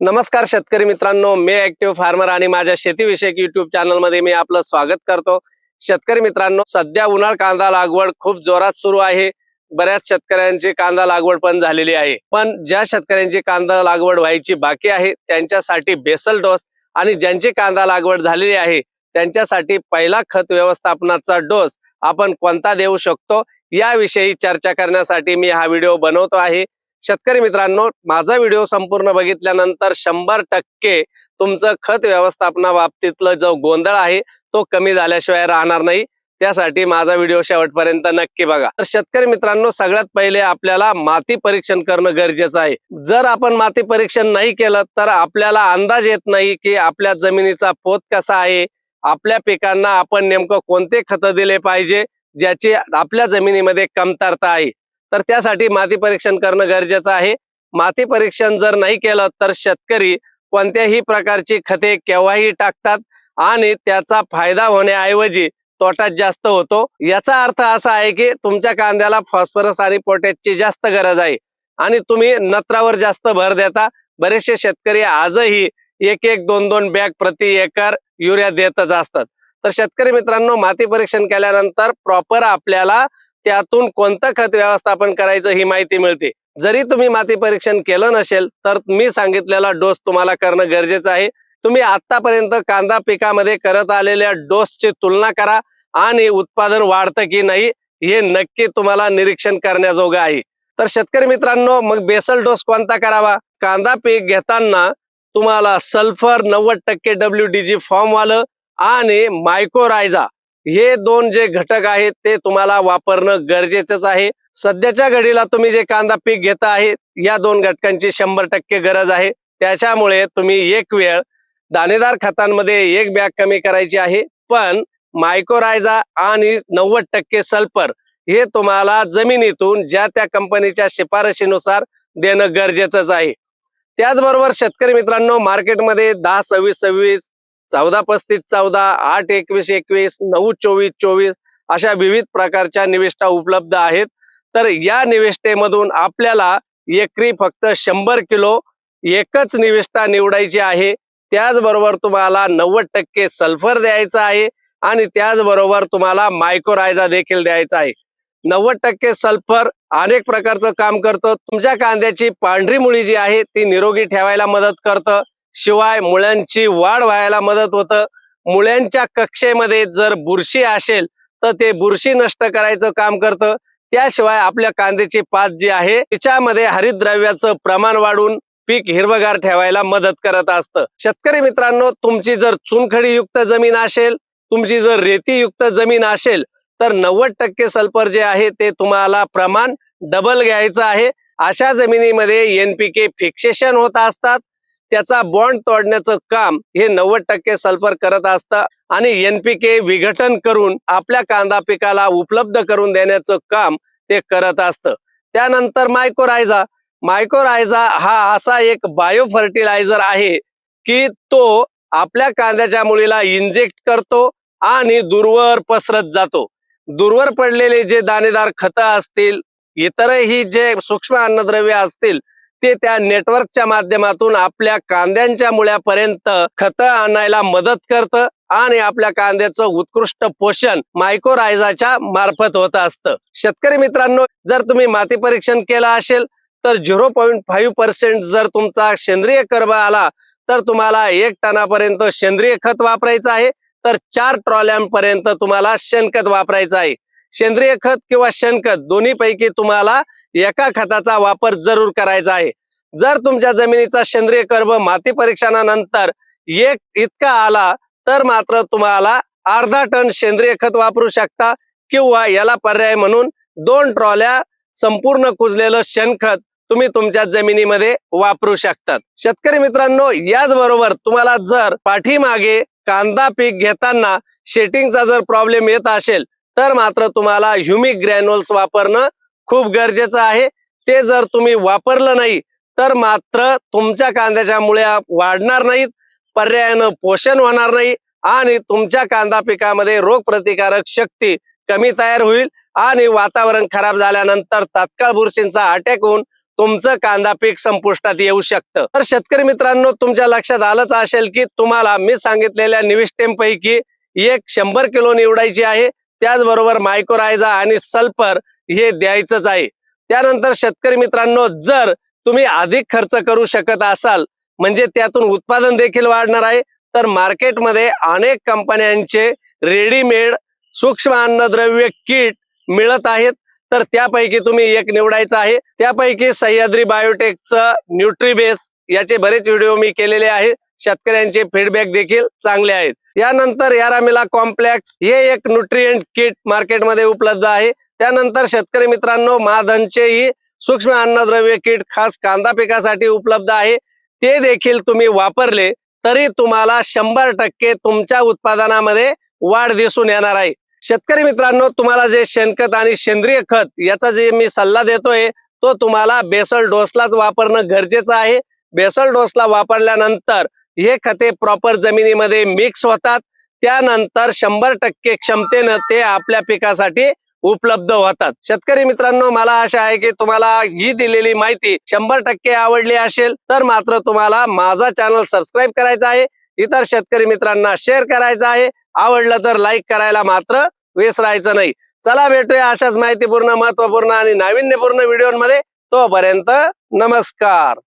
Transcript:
नमस्कार शेतकरी मित्रांनो मी ऍक्टिव्ह फार्मर आणि माझ्या शेतीविषयक युट्यूब चॅनलमध्ये मी आपलं स्वागत करतो. शेतकरी मित्रांनो सध्या उन्हाळ कांदा लागवड खूप जोरात सुरू आहे. बऱ्याच शेतकऱ्यांची कांदा लागवड पण झालेली आहे. पण ज्या शेतकऱ्यांची कांदा लागवड व्हायची बाकी आहे त्यांच्यासाठी बेसल डोस आणि ज्यांची कांदा लागवड झालेली आहे त्यांच्यासाठी पहिला खत व्यवस्थापनाचा डोस आपण कोणता देऊ शकतो याविषयी चर्चा करण्यासाठी मी हा व्हिडिओ बनवतो आहे. शेतकरी मित्रांनो माझा व्हिडिओ संपूर्ण बघितल्यानंतर शंभर टक्के तुमचं खत व्यवस्थापना बाबतीतलं जो गोंधळ आहे तो कमी झाल्याशिवाय राहणार नाही. त्यासाठी माझा व्हिडिओ शेवटपर्यंत नक्की बघा. तर शेतकरी मित्रांनो सगळ्यात पहिले आपल्याला माती परीक्षण करणं गरजेचं आहे. जर आपण माती परीक्षण नाही केलं तर आपल्याला अंदाज येत नाही की आपल्या जमिनीचा पोत कसा आहे. आपल्या पिकांना आपण नेमकं कोणते खत दिले पाहिजे ज्याची आपल्या जमिनीमध्ये कमतरता आहे. तर त्यासाठी माती परीक्षण करणं गरजेचं आहे. माती परीक्षण जर नाही केलं तर शेतकरी कोणत्याही प्रकारची खते केव्हाही टाकतात आणि त्याचा फायदा होण्याऐवजी तोटाच जास्त होतो. याचा अर्थ असा आहे की तुमच्या कांद्याला फॉस्फरस आणि पोटॅशची जास्त गरज आहे आणि तुम्ही नत्रावर जास्त भर देता. बरेचसे शेतकरी आजही एक एक दोन दोन बॅग प्रति एकर युरिया देतच असतात. तर शेतकरी मित्रांनो माती परीक्षण केल्यानंतर प्रॉपर आपल्याला त्यातून कोणतं खत व्यवस्थापन करायचं ही माहिती मिळते. जरी तुम्ही माती परीक्षण केलं नसेल तर मी सांगितलेला डोस तुम्हाला करणं गरजेचं आहे. तुम्ही आतापर्यंत कांदा पिकामध्ये करत आलेल्या डोसची तुलना करा आणि उत्पादन वाढतं की नाही हे नक्की तुम्हाला निरीक्षण करण्याजोगं आहे. तर शेतकरी मित्रांनो मग बेसल डोस कोणता करावा? कांदा पीक घेताना तुम्हाला सल्फर नव्वद टक्के डब्ल्यू डी जी फॉर्म आणि मायकोरायझा हे दोन जे घटक आहेत ते तुम्हाला वापरणं गरजेचंच आहे. सध्याच्या घडीला तुम्ही जे कांदा पीक घेता आहे या दोन घटकांची शंभर टक्के गरज आहे. त्याच्यामुळे तुम्ही एक वेळ दाणेदार खतांमध्ये एक बॅग कमी करायची आहे पण मायकोरायझा आणि नव्वद टक्के सल्फर हे तुम्हाला जमिनीतून ज्या त्या कंपनीच्या शिफारशीनुसार देणं गरजेचंच आहे. त्याचबरोबर शेतकरी मित्रांनो मार्केटमध्ये दहा सव्वीस सव्वीस चौदा पस्तीस चौदा आठ एकवीस एकवीस नऊ चोवीस चोवीस अशा विविध प्रकारच्या निविष्ठा उपलब्ध आहेत. तर या निविष्ठेमधून आपल्याला एकरी फक्त शंभर किलो एकच निविष्ठा निवडायची आहे. त्याचबरोबर तुम्हाला नव्वद टक्के सल्फर द्यायचा आहे आणि त्याचबरोबर तुम्हाला मायक्रोरायझा देखील द्यायचा आहे. नव्वद टक्के सल्फर अनेक प्रकारचं काम करतं. तुमच्या कांद्याची पांढरी मुळी जी आहे ती निरोगी ठेवायला मदत करतं. शिवाय मुळ्यांची वाढ व्हायला मदत होतं. मुळ्यांच्या कक्षेमध्ये जर बुरशी असेल तर ते बुरशी नष्ट करायचं काम करतं. त्याशिवाय आपल्या कांद्याची पात जी आहे तिच्यामध्ये हरितद्रव्याचं प्रमाण वाढून पीक हिरवगार ठेवायला मदत करत असतं. शेतकरी मित्रांनो तुमची जर चुनखडीयुक्त जमीन असेल तुमची जर रेतीयुक्त जमीन असेल तर नव्वद टक्के सल्फर जे आहे ते तुम्हाला प्रमाण डबल घ्यायचं आहे. अशा जमिनीमध्ये एनपीके फिक्सेशन होत असतात. त्याचा बॉन्ड तोडण्याचं काम हे नव्वद टक्के सल्फर करत असतं. आणि एनपीके विघटन करून आपल्या कांदा पिकाला उपलब्ध करून देण्याचं काम ते करत असतं. त्यानंतर मायकोरायझा मायकोरायझा हा असा एक बायो फर्टिलायझर आहे की तो आपल्या कांद्याच्या मुळीला इंजेक्ट करतो आणि दूरवर पसरत जातो. दूरवर पडलेले जे दाणेदार खतं असतील इतरही जे सूक्ष्म अन्नद्रव्य असतील ते त्या नेटवर्कच्या माध्यमातून आपल्या कांद्यांच्या मुळ्यापर्यंत खतं आणायला मदत करतं आणि आपल्या कांद्याचं उत्कृष्ट पोषण मायकोरायझाच्या मार्फत होत असतं. शेतकरी मित्रांनो जर तुम्ही माती परीक्षण केलं असेल तर झिरो पॉईंट फाईव्ह पर्सेंट जर तुमचा सेंद्रिय कर्ब आला तर तुम्हाला एक टनापर्यंत सेंद्रिय खत वापरायचं आहे तर चार ट्रॉल्यांपर्यंत तुम्हाला शेणखत वापरायचं आहे. सेंद्रिय खत किंवा शेणखत दोन्ही पैकी तुम्हाला एका खताचा वापर जरूर करायचा आहे. जर तुमच्या जमिनीचा सेंद्रिय कर्ब माती परीक्षणानंतर एक इतका आला तर मात्र तुम्हाला अर्धा टन सेंद्रिय खत वापरू शकता किंवा याला पर्याय म्हणून दोन ट्रॉल्या संपूर्ण कुजलेलं शेणखत तुम्ही तुमच्या जमिनीमध्ये वापरू शकतात. शेतकरी मित्रांनो याचबरोबर तुम्हाला जर पाठीमागे कांदा पीक घेताना शेटिंगचा जर प्रॉब्लेम येत असेल तर मात्र तुम्हाला ह्युमिक ग्रॅन्युअल्स वापरणं खूप गरजेचं आहे. ते जर तुम्ही वापरलं नाही तर मात्र तुमच्या कांद्याच्या मुळ्या वाढणार नाहीत पर्यायानं पोषण होणार नाही आणि तुमच्या कांदा पिकामध्ये रोगप्रतिकारक शक्ती कमी तयार होईल आणि वातावरण खराब झाल्यानंतर तात्काळ बुरशींचा अटॅक होऊन तुमचं कांदा पीक संपुष्टात येऊ शकतं. तर शेतकरी मित्रांनो तुमच्या लक्षात आलंच असेल की तुम्हाला मी सांगितलेल्या निविष्टेंपैकी एक शंभर किलो निवडायची आहे. त्याचबरोबर मायक्रोरायझा आणि सल्फर हे द्यायचंच आहे. त्यानंतर शेतकरी मित्रांनो जर तुम्ही अधिक खर्च करू शकत असाल म्हणजे त्यातून उत्पादन देखील वाढणार आहे तर मार्केटमध्ये अनेक कंपन्यांचे रेडीमेड सूक्ष्म अन्नद्रव्य किट मिळत आहेत. तर त्यापैकी तुम्ही एक निवडायचं आहे. त्यापैकी सह्याद्री बायोटेकचं न्यूट्रीबेस याचे बरेच व्हिडिओ मी केलेले आहेत. शेतकऱ्यांचे फीडबॅक देखील चांगले आहेत. यानंतर यारामिला कॉम्प्लेक्स हे एक न्यूट्रिएंट किट मार्केटमध्ये उपलब्ध आहे. त्यानंतर शेतकरी मित्रांनो माधनचेही सूक्ष्म अन्नद्रव्य किट खास कांदा पिकासाठी उपलब्ध आहे. ते देखील तुम्ही वापरले तरी तुम्हाला शंभर टक्के तुमच्या उत्पादनामध्ये वाढ दिसून येणार आहे. शेतकरी मित्रांनो तुम्हाला जे शेणखत आणि सेंद्रिय खत याचा जे मी सल्ला देतोय तो तुम्हाला बेसल डोसलाच वापरणं गरजेचं आहे. बेसल डोसला वापरल्यानंतर हे खते प्रॉपर जमिनीमध्ये मिक्स होतात. त्यानंतर शंभर टक्के क्षमतेनं ते आपल्या पिकासाठी उपलब्ध होतात. शेतकरी मित्रांनो मला आशा आहे की तुम्हाला ही दिलेली माहिती शंभर टक्के आवडली असेल तर मात्र तुम्हाला माझा चॅनल सबस्क्राईब करायचा आहे. इतर शेतकरी मित्रांना शेअर करायचा आहे. आवडलं तर लाईक करायला मात्र विसरायचं नाही. चला भेटूया अशाच माहितीपूर्ण महत्त्वपूर्ण आणि नाविन्यपूर्ण व्हिडिओमध्ये तोपर्यंत नमस्कार.